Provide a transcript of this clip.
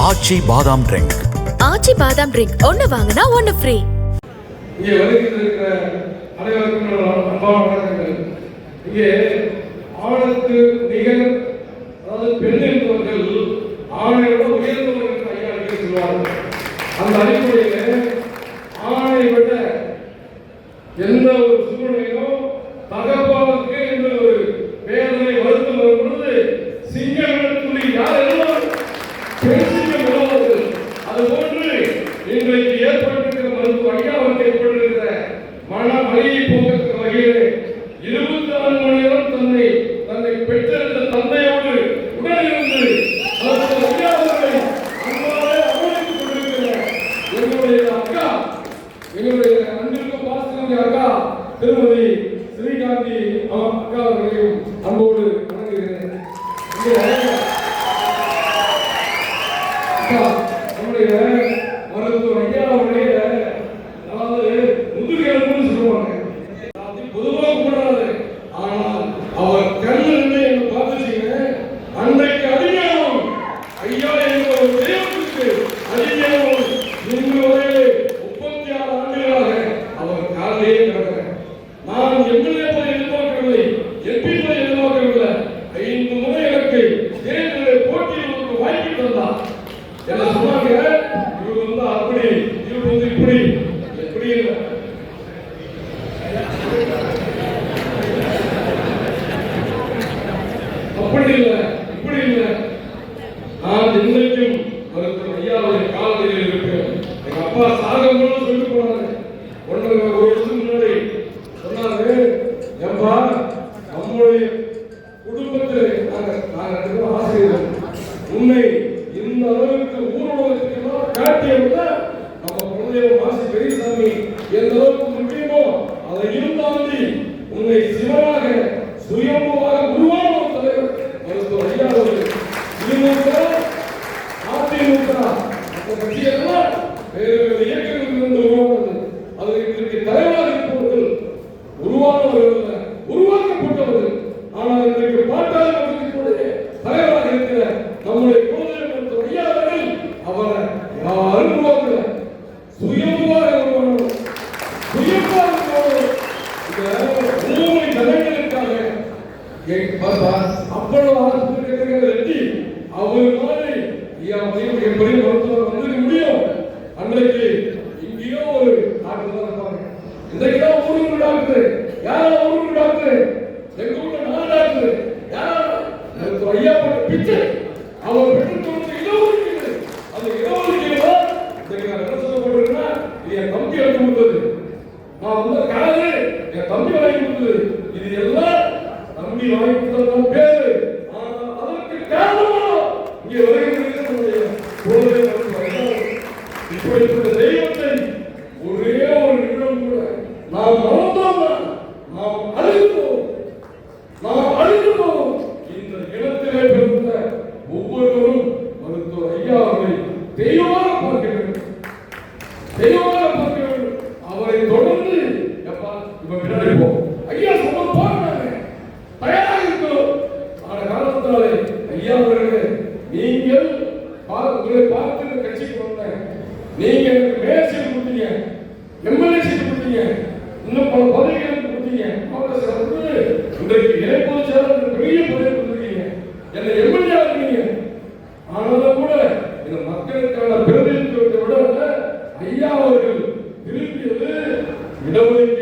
ஆச்சி பாதாம் ட்ரிங்க். ஆச்சி பாதாம் ட்ரிங்க். ஒன்னு வாங்கினா ஒன்னு ஃப்ரீ இங்கே வருகின்ற அனைவருக்கும் என்னோட அன்பான வணக்கங்கள். இங்கே ஆணுக்கு நிகர் அதாவது பெண் என்பவர்கள் ஆணை விட உயர்ந்தவர்கள் என்று ஐயா அடிக்கடி சொல்வார்கள். அந்த அடிப்படையில் ஆணை விட எந்த ஒரு சூழ்நிலையிலும் தகப்பாவுக்கு என்ற ஒரு வேதனை வருத்தம் வரும் பொழுது சிங்கத்துளி யார் எல்லாம் வகையிலே இருபத்தி ஆறு மணி நேரம் தன்னை தன்னை பெற்றிருந்த தந்தையோடு உடனிருந்து மருத்துவ எங்களுடைய அக்கா எங்களுடைய அன்பிற்கு பாசனுடைய அக்கா திருமதி ஸ்ரீகாந்தி அவ- அக்கா அவர்களையும் அன்போடு வணங்குகிறேன் இங்கே அக்கா, நம்முடைய மருத்துவர் ஐயா அவருடைய அதாவது முதுகெலும்புன்னு சொல்லுவாங்க அது பொதுவாக கூடாது ஆனால் அவர் கண்ணில் என்னை பார்த்துச்சீங்க அன்றைக்கு அடிமையாகும் ஐயா என்ற ஒரு தெய்வத்துக்கு அடிமையாகும் இன்று வரை முப்பத்தி ஆறு ஆண்டுகளாக அவர் காலையே கிடக்கிறேன் நான் எம்எல்ஏ போய் எதிர்பார்க்கவில்லை எதிர்பார்க்கவில்லை ஐந்து முறை எனக்கு தேர்தலில் போட்டியில் ஒரு வாய்ப்பு தந்தார். என்ன சொன்னாங்க? இவர் வந்து அப்படி இவர் வந்து இப்படி. எப்படி இல்லை? அப்படி இல்லை இப்படி இல்லை. நான் இன்றைக்கும் மருத்துவர் ஐயாவுடைய காலத்தில் இருக்கிறேன். எங்க அப்பா சாகும்போது சொல்லி போனாரு ஒன்றரை ஒரு வருஷத்துக்கு முன்னாடி சொன்னாரு ஏம்பா நம்முடைய குடும்பத்தில் நாங்க நாங்க ரெண்டு பேரும் ஆசிரியர்கள் உன்னை இந்த அளவுக்கு ஊர்வலத்துக்கெல்லாம் காட்டிய விட நம்ம குலதெய்வம் மாசி பெரியசாமி எந்த அளவுக்கு முடியுமோ அதையும் தாண்டி உன்னை சிவனாக அவ்வளவு ஆஸ்பத்திரி ரெட்டி அவர் மாதிரி எப்படி மருத்துவர் வந்திருக்க முடியும்? அன்றைக்கு இங்கேயோ ஒரு டாக்டர் தான் இருப்பாங்க இன்றைக்கு தான் ஊருக்கு டாக்டர். யாரா ஊருக்கு டாக்டர்? எங்க ஊர்ல நான் டாக்டர். யாரா ஐயா போட்ட பிச்சை. அவர் பெற்று கொடுத்த இடஒதுக்கீடு அந்த இடஒதுக்கீடு தான் இன்றைக்கு நான் என்ன சொல்லப்பட்டிருக்கேன்னா இது என் தம்பி எடுத்து கொடுத்தது நான் வந்து காது என் தம்பி வாங்கி கொடுத்தது இது எல்லாம் தம்பி வாங்கி கொடுத்தது பேரு. அதற்கு காரணமா இங்கே வருகிறது நம்முடைய குலதெய்வ இப்படிப்பட்ட தெய்வத்தை ஒரே ஒரு நிமிடம் கூட நாம் மறந்தோம் நாம் அழிந்தோம் நாம் அழிந்தோம் இந்த இனத்திலே பிறந்த ஒவ்வொருவரும் மருத்துவ ஐயா அவரை தெய்வமாக பார்க்க வேண்டும். தெய்வமாக பார்க்க வேண்டும். அவரை தொடர்ந்து எப்பா இவன் பின்னாடி போ. ஐயா நீங்க எனக்கு மேயர் சீட்டு கொடுத்தீங்க எம்எல்ஏ சீட்டு கொடுத்தீங்க இன்னும் பல பதவிகளுக்கு கொடுத்தீங்க. காங்கிரஸ் வந்து இன்றைக்கு இணைப்பது செயலர் பெரிய பதவி கொடுத்துருக்கீங்க. என்னை எம்எல்ஏ இருக்கீங்க ஆனாலும் கூட இந்த மக்களுக்கான பிரதிநிதித்துவத்தை விட ஐயா அவர்கள் திருப்பியது இடஒதுக்கீடு